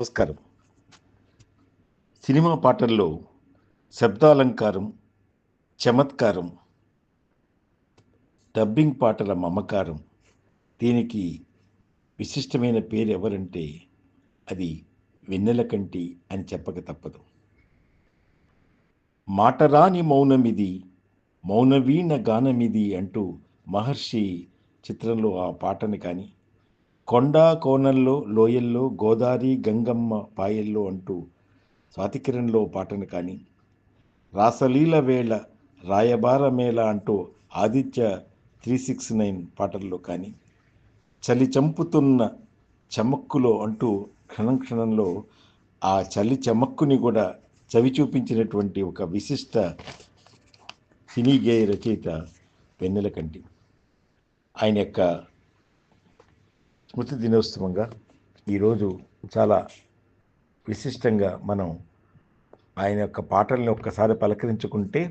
నమస్కారం. సినిమా పాటల్లో శబ్దాలంకారం చమత్కారం డబ్బింగ్ పాటల మమకారం దీనికి విశిష్టమైన పేరు ఎవరంటే అది వెన్నెల కంటి అని చెప్పక తప్పదు. మాటరాని మౌనమిది మౌనవీణ గానమిది అంటూ మహర్షి చిత్రంలో ఆ పాటని కానీ కొండ కోనల్లో లోయల్లో గోదావరి గంగమ్మ పాయల్లో అంటూ స్వాతికిరణ్లో పాటను కానీ రాసలీల వేళ రాయబార మేళ అంటూ ఆదిత్య త్రీ సిక్స్ నైన్ పాటల్లో కానీ చలి చంపుతున్న చమక్కులో అంటూ క్షణం క్షణంలో ఆ చలి చమక్కుని కూడా చవి చూపించినటువంటి ఒక విశిష్ట సినీ గేయ రచయిత వెన్నెలకంటి ఆయన యొక్క స్మృతి దినోత్సవంగా ఈరోజు చాలా విశిష్టంగా మనం ఆయన యొక్క పాటల్ని ఒక్కసారి పలకరించుకుంటే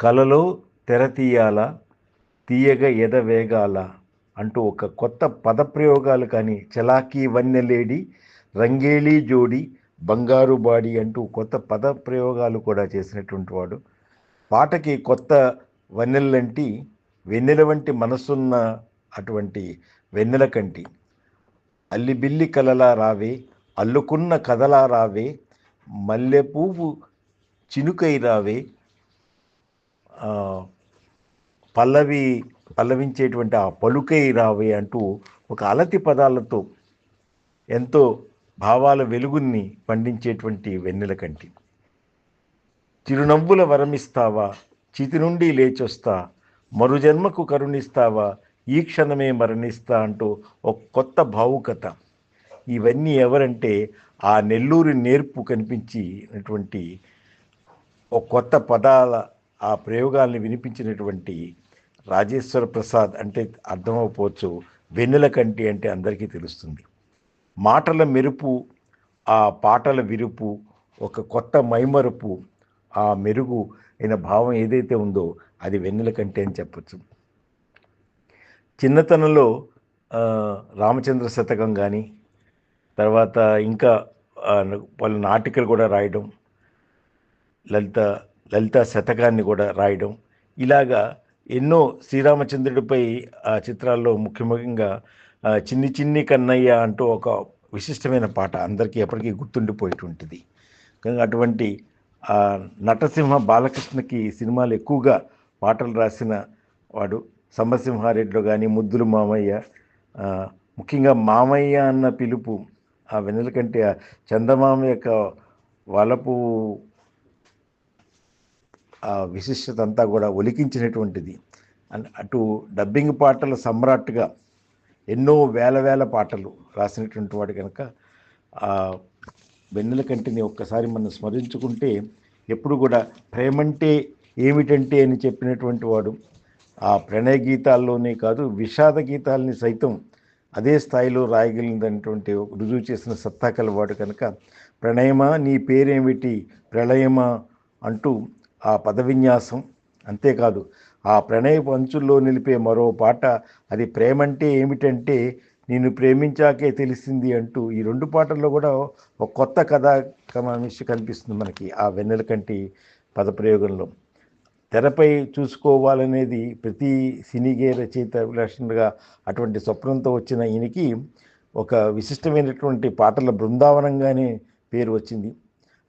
కలలో తెర తీయాల తీయగ ఎదవేగాల అంటూ ఒక కొత్త పదప్రయోగాలు కానీ చలాకీ వన్నెలేడి రంగేళీ జోడి బంగారు బాడి అంటూ కొత్త పద ప్రయోగాలు కూడా చేసినటువంటి వాడు. పాటకి కొత్త వన్నెలంటి వెన్నెల వంటి మనసున్న అటువంటి వెన్నెల కంటి. అల్లిబిల్లి కలలా రావే అల్లుకున్న కథలా రావే మల్లెపూవు చినుకై రావే. పల్లవి పల్లవించేటువంటి ఆ పలుకై రావే అంటూ ఒక అలతి పదాలతో ఎంతో భావాల వెలుగుని పండించేటువంటి వెన్నెల కంటి. చిరునవ్వుల వరమిస్తావా చితి నుండి లేచొస్తా మరుజన్మకు కరుణిస్తావా ఈ క్షణమే మరణిస్తా అంటూ ఒక కొత్త భావుకత. ఇవన్నీ ఎవరంటే ఆ నెల్లూరి నేర్పు కనిపించినటువంటి ఒక కొత్త పదాల ఆ ప్రయోగాల్ని వినిపించినటువంటి రాజేశ్వర ప్రసాద్ అంటే అర్థమవపోవచ్చు వెన్నెల కంటి అంటే అందరికీ తెలుస్తుంది. మాటల మెరుపు ఆ పాటల విరుపు ఒక కొత్త మైమరుపు ఆ మెరుగు అయిన భావం ఏదైతే ఉందో అది వెన్నెల కంటి అని చెప్పచ్చు. చిన్నతనంలో రామచంద్ర శతకం కానీ తర్వాత ఇంకా పలు నాటికలు కూడా రాయడం లలిత లలిత శతకాన్ని కూడా రాయడం ఇలాగా ఎన్నో శ్రీరామచంద్రుడిపై ఆ చిత్రాల్లో ముఖ్యంగా చిన్ని చిన్ని కన్నయ్య అంటూ ఒక విశిష్టమైన పాట అందరికీ ఎప్పటికీ గుర్తుండిపోయేటువంటిది. అటువంటి నటసింహ బాలకృష్ణకి సినిమాలు ఎక్కువగా పాటలు రాసిన వాడు సమసింహారెడ్డిలో కానీ ముద్దులు మామయ్య ముఖ్యంగా మామయ్య అన్న పిలుపు ఆ వెన్నెల కంటే చందమామ యొక్క వలపు ఆ విశిష్టత అంతా కూడా ఒలికించినటువంటిది. అటు డబ్బింగ్ పాటల సమ్రాట్గా ఎన్నో వేల వేల పాటలు రాసినటువంటి వాడు కనుక ఆ వెన్నెల కంటిని ఒక్కసారి మనం స్మరించుకుంటే ఎప్పుడు కూడా ప్రేమంటే ఏమిటంటే అని చెప్పినటువంటి వాడు ఆ ప్రణయ గీతాల్లోనే కాదు విషాద గీతాలని సైతం అదే స్థాయిలో రాయగలిగినటువంటి రుజువు చేసిన సత్తా కలవాడు కనుక ప్రణయమా నీ పేరేమిటి ప్రళయమా అంటూ ఆ పద విన్యాసం అంతేకాదు ఆ ప్రణయ పంచుల్లో నిలిపే మరో పాట అది ప్రేమంటే ఏమిటంటే నేను ప్రేమించాకే తెలిసింది అంటూ ఈ రెండు పాటల్లో కూడా ఒక కొత్త కథ కమిషి కనిపిస్తుంది మనకి ఆ వెన్నెల కంటి పదప్రయోగంలో. తెరపై చూసుకోవాలనేది ప్రతి సినీగే రచయిత అభిలాషంగా అటువంటి స్వప్నంతో వచ్చిన ఈయనకి ఒక విశిష్టమైనటువంటి పాటల బృందావనంగానే పేరు వచ్చింది.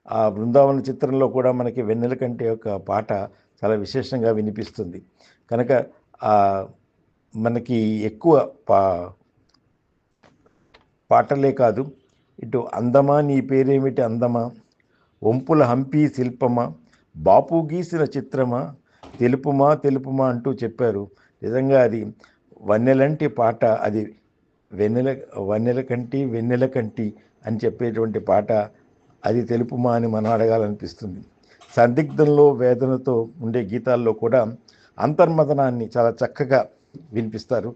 ఆ బృందావన చిత్రంలో కూడా మనకి వెన్నెల కంటే ఒక పాట చాలా విశేషంగా వినిపిస్తుంది. కనుక మనకి ఎక్కువ పా పాటలే కాదు ఇటు అందమా నీ పేరేమిటి అందమా వంపుల హంపి శిల్పమా బాపు గీసిన చిత్రమా? తెలుపుమా తెలుపుమా అంటూ చెప్పారు. నిజంగా అది వన్నెలంటి పాట అది వెన్నెల వన్నెల కంటి వెన్నెల కంటి అని చెప్పేటువంటి పాట అది తెలుపుమా అని మనం అడగాలనిపిస్తుంది. సందిగ్ధంలో వేదనతో ఉండే గీతాల్లో కూడా అంతర్మదనాన్ని చాలా చక్కగా వినిపిస్తారు.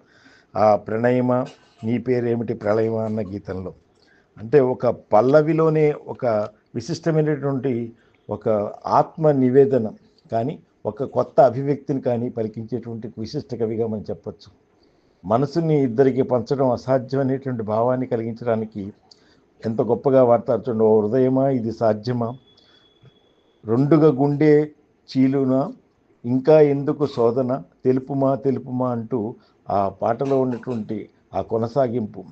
ఆ ప్రణయమ నీ పేరేమిటి ప్రళయమ అన్న గీతంలో. అంటే ఒక పల్లవిలోనే ఒక విశిష్టమైనటువంటి ఒక ఆత్మ నివేదన కానీ ఒక కొత్త అభివ్యక్తిని కానీ పలికించేటువంటి విశిష్ట కవిగా మనం చెప్పచ్చు. మనసుని ఇద్దరికి పంచడం అసాధ్యం అనేటువంటి భావాన్ని కలిగించడానికి ఎంత గొప్పగా వాడతారు చూడండి. ఓ హృదయమా? ఇది సాధ్యమా? రెండుగా గుండె చీలున? ఇంకా ఎందుకు శోధన? తెలుపుమా? తెలుపుమా అంటూ ఆ పాటలో ఉన్నటువంటి ఆ కొనసాగింపు.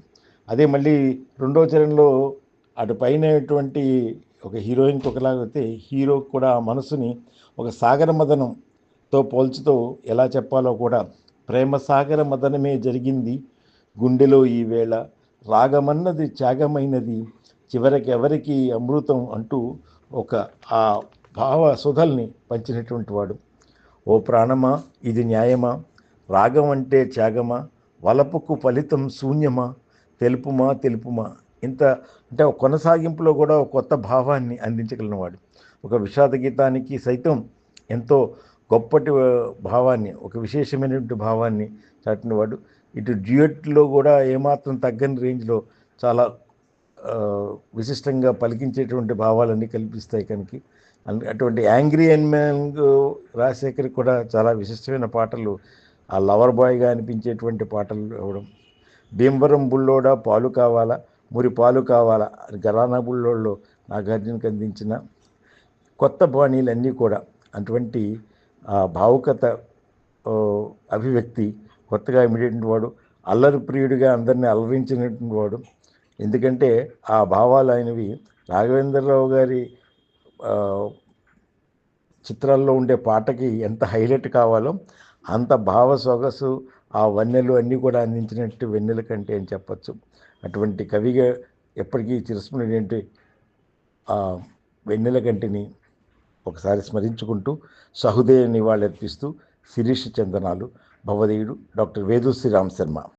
అదే మళ్ళీ రెండో చరణంలో అటు పైనటువంటి ఒక హీరోయిన్కి ఒకలాగైతే అయితే హీరో కూడా ఆ మనసుని ఒక సాగర మదనంతో పోల్చుతూ ఎలా చెప్పాలో కూడా ప్రేమ సాగర మదనమే జరిగింది. గుండెలో ఈ వేళ రాగమన్నది త్యాగమైనది. చివరికి ఎవరికి అమృతం అంటూ ఒక ఆ భావ సుధల్ని పంచినటువంటి వాడు. ఓ ప్రాణమా? ఇది న్యాయమా? రాగం అంటే త్యాగమా? వలపుకు ఫలితం శూన్యమా? తెలుపుమా? తెలుపుమా? ఇంత అంటే కొనసాగింపులో కూడా ఒక కొత్త భావాన్ని అందించగలిగినవాడు. ఒక విషాద గీతానికి సైతం ఎంతో గొప్పటి భావాన్ని ఒక విశేషమైనటువంటి భావాన్ని చాటినవాడు. ఇటు డ్యూయట్లో కూడా ఏమాత్రం తగ్గని రేంజ్లో చాలా విశిష్టంగా పలికించేటువంటి భావాలన్నీ కల్పిస్తాయి కనుక. అటువంటి యాంగ్రీ అండ్ మ్యాన్ రాజశేఖర్ కూడా చాలా విశిష్టమైన పాటలు ఆ లవర్ బాయ్గా అనిపించేటువంటి పాటలు ఇవ్వడం భీమవరం బుల్లోడా పాలు కావాలా? మురి పాలు కావాలా? అని గరానా బుల్లోళ్ళు నాగార్జునకి అందించిన కొత్త బాణీలన్నీ కూడా. అటువంటి భావుకత అభివ్యక్తి కొత్తగా ఇమిడేటువంటి వాడు అల్లరి ప్రియుడిగా అందరినీ అలరించినటువంటి వాడు. ఎందుకంటే ఆ భావాలు ఆయనవి రాఘవేంద్రరావు గారి చిత్రాల్లో ఉండే పాటకి ఎంత హైలైట్ కావాలో అంత భావ సొగసు ఆ వన్నెలు అన్నీ కూడా అందించినట్టు వెన్నెల కంటే అని చెప్పచ్చు. అటువంటి కవిగా ఎప్పటికీ చిరస్మరణి ఆ వెన్నెల కంటిని ఒకసారి స్మరించుకుంటూ సహృదయ నివాళులర్పిస్తూ శిరీష చందనాలు. భవదేయుడు డాక్టర్ వేదు శ్రీరామ్ శర్మ